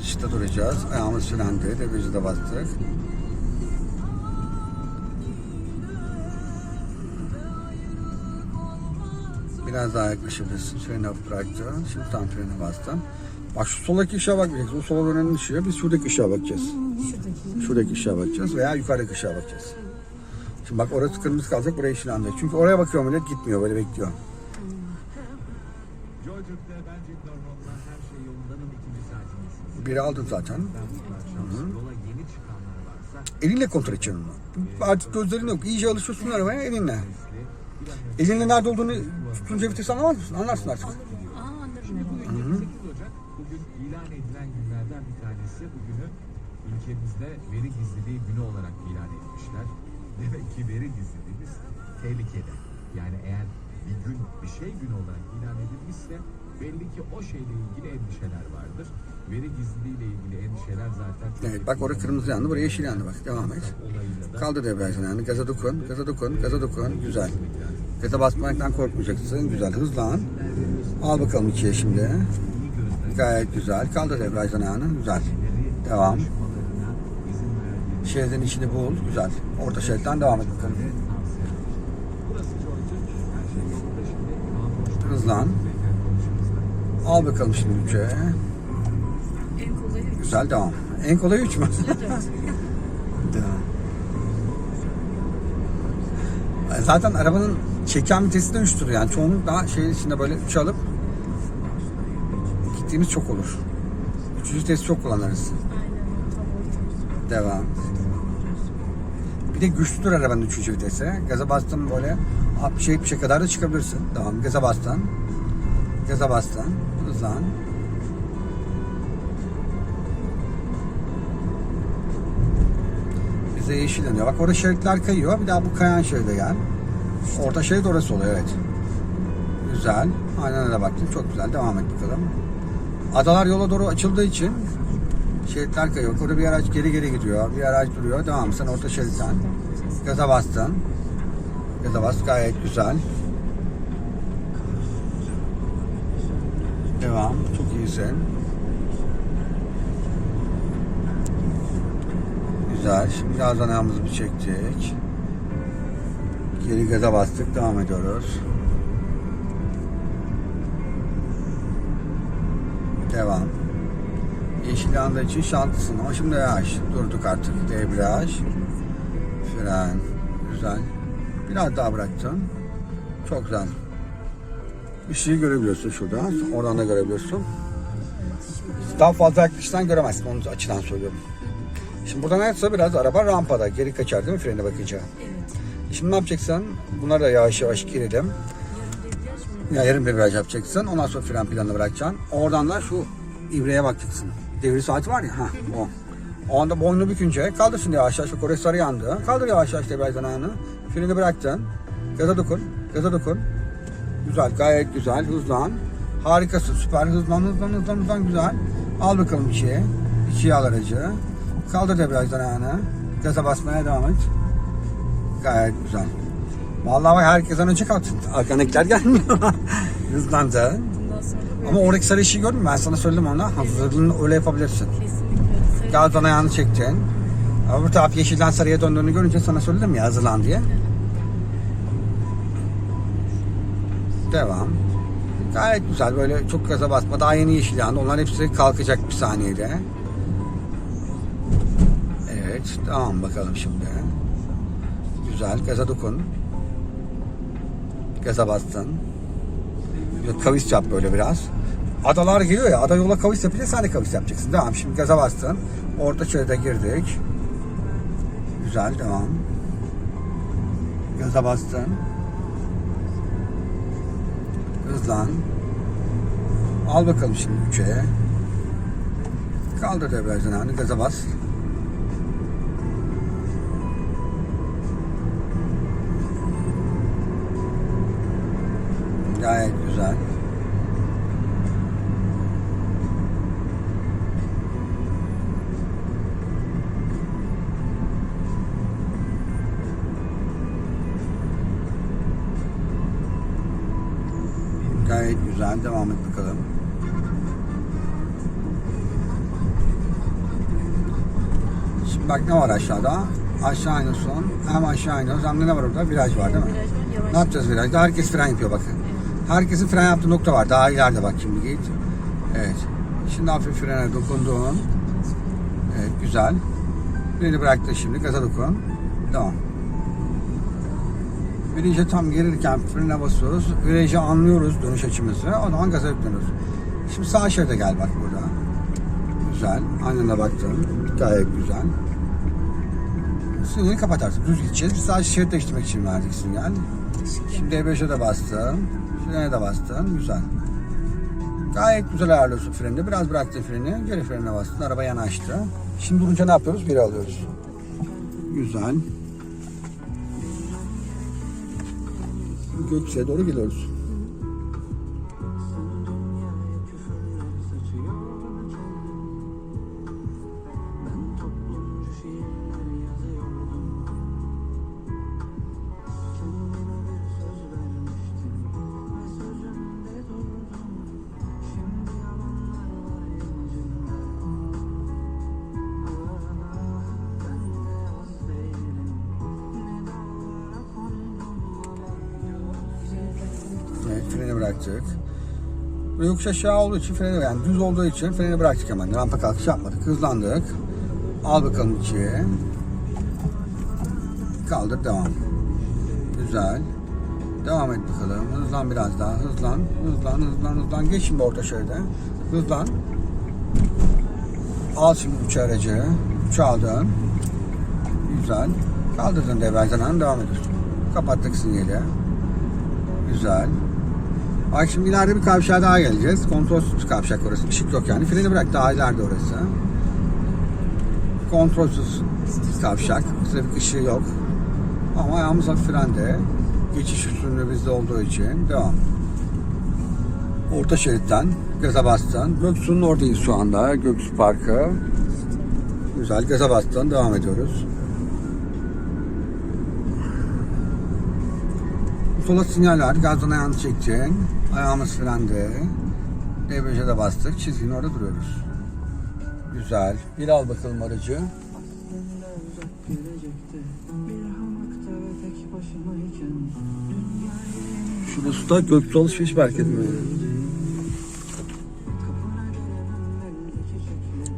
Işıkta duracağız. Ayağımız frendi. Debriyajı da bastık. Biraz daha yaklaşabilirsin. Freni hafif bıraktın. Şimdi tam freni bastın. Bak şu soldaki ışığa bakmayacaksın. O sola dönen ışığa. Biz şuradaki ışığa bakacağız. Şuradaki. Şuradaki ışığa bakacağız veya yukarıdaki ışığa bakacağız. Şimdi bak orası kırmızı kalacak, buraya yeşillendi. Çünkü oraya bakıyor millet gitmiyor, böyle bekliyor. Biri aldın zaten. Ben yola yeni çıkanlar varsa Elinle kontrol edeceksin onu. Artık gözlerin yok. İyice alışıyorsun arabaya elinle. Elinle nerede olduğunu tutunca vites anlamaz mısın? Anlarsın artık. Aa anladım. 28 Ocak bugün ilan edilen günlerden bir tanesi. Bugünü ülkemizde veri gizliliği günü olarak ilan etmişler. Demek ki veri gizliliğimiz tehlikede. Yani eğer bir gün bir şey günü olarak ilan edilmişse belli ki o şeyle ilgili endişeler vardır. Veri gizliliği ile ilgili endişeler zaten çok Evet bak orada kırmızı yandı, buraya yeşil yandı bak. Devam et. Kaldır debriyajını yani. Gaza dokun, gaza dokun, gaza dokun. Güzel. Gaza basmaktan korkmayacaksın. Güzel. Hızlan. Al bakalım ikiye şimdi. Gayet güzel. Kaldır debriyajını yani. Güzel. Devam. Şeridin içini bul. Güzel. Orta şeritten devam et bakalım. Hızlan. Al bakalım şimdi üçe. Üç. Güzel devam. En kolay üç mü? Devam. Zaten arabanın çeken vitesi de 3'tür yani. Çoğunlukla şehir içinde böyle 3 alıp gittiğimiz çok olur. Üçüncü vitesi çok kullanırız. Devam. Bir de güçlüdür arabanın üçüncü vitesi. Gaza bastın böyle 60-70'e kadar da çıkabilirsin. Devam. Gaza bastın. Gaza bastın. Hızlan. Bize yeşil yanıyor. Bak orada şeritler kayıyor. Bir daha bu kayan şeride gel. Orta şerit orası oluyor evet. Güzel. Aynen öyle baktım. Çok güzel. Devam et bakalım. Adalar yola doğru açıldığı için şeritler kayıyor. Orada bir araç geri geri gidiyor. Bir araç duruyor. Devam. Sen orta şeritten. Gaza bastın. Gaza bas. Gayet güzel. Devam. Çok iyisin. Güzel. Şimdi birazdan ayağımızı bir çektik. Geri gaza bastık. Devam ediyoruz. Devam. Yeşil yandığı için şanslısın ama şimdi yavaş. Durduk artık. Debriyaj. Fren. Güzel. Biraz daha bıraktın. Çok güzel. Işığı görebiliyorsun şurada. Oradan da görebiliyorsun. Daha fazla yaklaştan göremezsin. Onu açıdan söylüyorum. Şimdi buradan ayrılsa biraz araba rampada. Geri kaçar değil mi frene bakınca? Evet. Şimdi ne yapacaksın? Bunları da yavaş yavaş mı? Ya yarım debriyaj yapacaksın. Ondan sonra fren planını bırakacaksın. Oradan da şu ibreye bakacaksın. Devir saati var ya. Ha, o. O anda boynunu bükünce kaldır şimdi yavaş yavaş. Oraya sarı yandı. Kaldır yavaş yavaş debriyajdan ayağını. Freni bıraktın. Gaza dokun. Gaza dokun. Güzel. Gayet güzel. Hızlan. Harikasın. Süper. Hızlan hızlan hızlan hızlan güzel. Al bakalım içiye. İçiye al aracı. Kaldır debriyajdan ayağını. Gaza basmaya devam et. Gayet güzel. Vallahi bak herkesten önce kalktın. Arkandakiler gelmiyor. Hızlandı. Ama oradaki sarı ışığı gördün mü? Ben sana söyledim ona. Hazırlığını öyle yapabilirsin. kesinlikle Gazdan ayağını çektin. Öbür taraf yeşilden sarıya döndüğünü görünce sana söyledim ya hazırlan diye. Devam. Gayet güzel böyle çok gaza basma. Daha yeni yeşil yandı. Onlar hepsi kalkacak bir saniyede. Tamam bakalım şimdi. Güzel. Gaza dokun. Gaza bastın. Böyle kavis yap böyle biraz. Adalar geliyor ya. Ada yola kavis yapınca sen de kavis yapacaksın. Devam. Şimdi gaza bastın. Orta şeride girdik. Güzel. Devam. Gaza bastın. Hızlan. Al bakalım şimdi 3'e. Kaldır debriyajını hani gaza bas. Gayet güzel. Gayet güzel. Devam et bakalım. Bak ne var aşağıda? Aşağı iniyorsun. Hem aşağı iniyoruz hem de ne var orada? Viraj var değil mi? Ne yapacağız virajda? Herkes fren yapıyor bakın. Herkesin fren yaptığı nokta var. Daha ileride bak şimdi git. Evet. Şimdi hafif frene dokundun. Evet güzel. Freni bıraktın şimdi. Gaza dokun. Devam. Virajı tam gelirken frene basıyoruz. Virajı anlıyoruz dönüş açımızı. O zaman gaza yükleniyoruz. Şimdi sağ şeride gel bak burada. Güzel. Aynına baktın. Gayet güzel. Sinyali kapatarsın. Düz gideceğiz. Biz sadece şerit değiştirmek için verdik sinyal. Şimdi E5'e de bastım. Frene de bastın. Güzel. Gayet güzel ayarlıyorsun freni. Biraz bıraktın freni. Geri frenine bastın. Araba yanaştı. Şimdi durunca ne yapıyoruz? Geri alıyoruz. Güzel. Gökçe'ye doğru geliyoruz. Ve yokuş aşağı olduğu için freni yani düz olduğu için freni bıraktık hemen. Rampa kalkış yapmadık. Hızlandık. Al bakalım ikiye. Kaldır devam. Güzel. Devam et bakalım. Hızlan biraz daha. Hızlan. Hızlan. Hızlan. Hızlan. Geç şimdi orta şeride. Hızlan. Al şimdi üç aracı. Üç aldın. Güzel. Kaldırdın hanım devam ediyorsun. Kapattık sinyali. Güzel. Bak şimdi ileride bir kavşağa daha geleceğiz. Kontrolsüz kavşak orası. Işık yok yani. Freni bırak daha ileride orası. Kontrolsüz kavşak. Trafik ışığı yok. Ama ayağımız hafif frende. Geçiş üstünlüğü bizde olduğu için devam. Orta şeritten gaza bastın. Göksu'nun oradayız şu anda. Göksu Parkı. Güzel gaza bastın. Devam ediyoruz. Sola sinyaller, gazdan ayağını çekeceksin. Ayağımız frende. Debriyaja da bastık. Çizginin orada duruyoruz. Güzel. Bir al bakalım aracı. Şurası da Göksu Alışveriş Merkezi mi?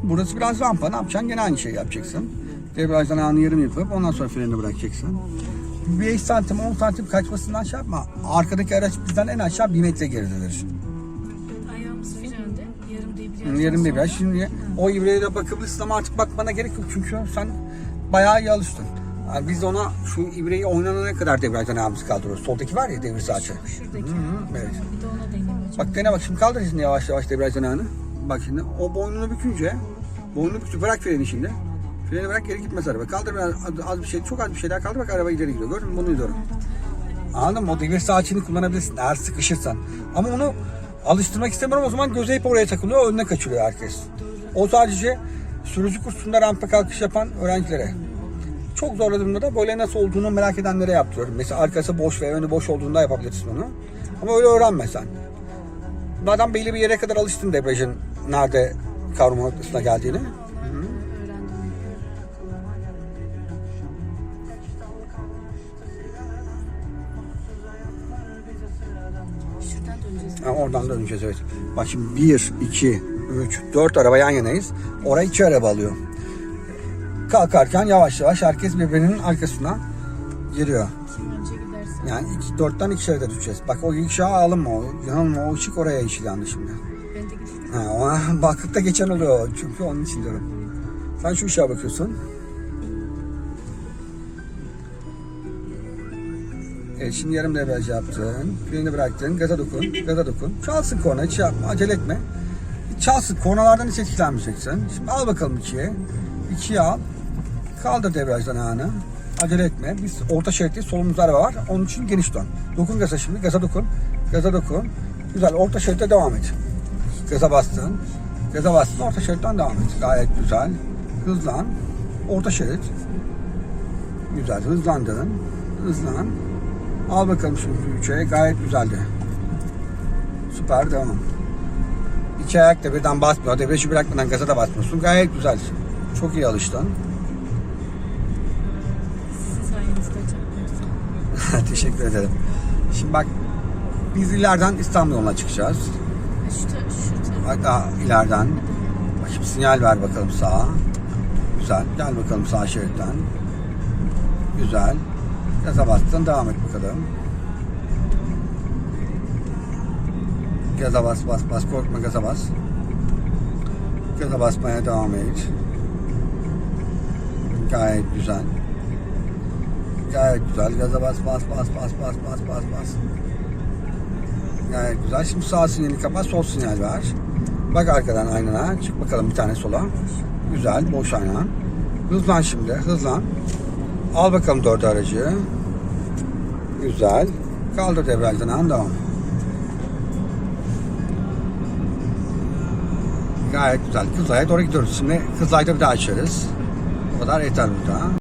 Burası biraz rampa. Ne yapacaksın? Gene aynı şeyi yapacaksın. Debriyajdan ayağını yarım yapıp ondan sonra freni bırakacaksın. 5 santim 10 santim kaçmasından şey yapma. Arkadaki araç bizden en aşağı 1 metre geridedir. Ayağımız frende. Yarım debriyaj. Yarım debriyaj. Şimdi o ibreye de bakabilirsin ama artık bakmana gerek yok. Çünkü sen bayağı iyi alıştın. Yani biz ona şu ibreyi oynanana kadar debriyajdan ayağımızı kaldırıyoruz. Soldaki var ya devir saati. Şuradaki. Hı hı, evet. Bir de ona deneyim hocam. Bak dene bak şimdi kaldır şimdi yavaş yavaş debriyajdan ayağını. Bak şimdi o boynunu bükünce boynunu bükünce bırak freni şimdi. Freni bırak geri gitmez araba. Kaldır biraz az, az bir şey çok az bir şey daha kaldır bak araba ileri gidiyor. Gördün mü bunu diyorum. Anladın mı? O devir saatini kullanabilirsin eğer sıkışırsan. Ama onu alıştırmak istemiyorum o zaman göze hep oraya takılıyor önüne kaçırıyor herkes. O sadece sürücü kursunda rampa kalkış yapan öğrencilere. Çok zorladığımda da böyle nasıl olduğunu merak edenlere yaptırıyorum. Mesela arkası boş ve önü boş olduğunda yapabilirsin onu. Ama öyle öğrenme sen. Madem belli bir yere kadar alıştın debriyajın nerede kavrama noktasına geldiğini. Oradan döneceğiz evet. Bak şimdi 1, 2, 3, 4 araba yan yanayız. Oraya 2 araba alıyor. Kalkarken yavaş yavaş herkes birbirinin arkasına giriyor. Kim önce giderse. Yani 2, 4'ten 2 şeride düşeceğiz. Bak o ilk şaha alınma o. Yanılma o ışık oraya yandı şimdi. Ben de. Ha, ona baktıkta geçen oluyor. Çünkü onun için diyorum. Sen şu ışığa bakıyorsun. Evet şimdi yarım devraj yaptın. Freni bıraktın. Gaza dokun. Gaza dokun. Çalsın korna. Hiç yapma. Acele etme. Çalsın. Kornalardan hiç etkilenmeyeceksin. Şimdi al bakalım ikiye. İkiye al. Kaldır devrajdan ayağını. Acele etme. Biz orta şeritteyiz. Solumuzda araba var. Onun için geniş dön. Dokun gaza şimdi. Gaza dokun. Gaza dokun. Güzel. Orta şeritte devam et. Gaza bastın. Gaza bastın. Orta şeritten devam et. Gayet güzel. Hızlan. Orta şerit. Güzel. Hızlandın. Hızlan. Al bakalım şimdi üçe. Gayet güzeldi. Süper. Devam. İki ayak da birden basmıyor. Debriyajı bırakmadan gaza da basmıyorsun. Gayet güzel. Çok iyi alıştın. Teşekkür ederim. Şimdi bak biz ileriden İstanbul yoluna çıkacağız. Ha, Şu, ta- şu tarafa. Bak daha ileriden. Bak şimdi sinyal ver bakalım sağa. Güzel. Gel bakalım sağ şeritten. Güzel. Gaza bastın. Devam et bakalım. Gaza bas bas bas. Korkma gaza bas. Gaza basmaya devam et. Gayet güzel. Gayet güzel. Gaza bas bas bas bas bas bas bas bas. Gayet güzel. Şimdi sağ sinyali kapat, sol sinyal ver. Bak arkadan aynana. Çık bakalım bir tane sola. Güzel, boş ayna. Hızlan şimdi, hızlan. Al bakalım dört aracı. Güzel. Kaldır debriyajdan an devam. Gayet güzel. Kızılay'a doğru gidiyoruz. Şimdi Kızılay'da bir daha açarız. O kadar yeter burada.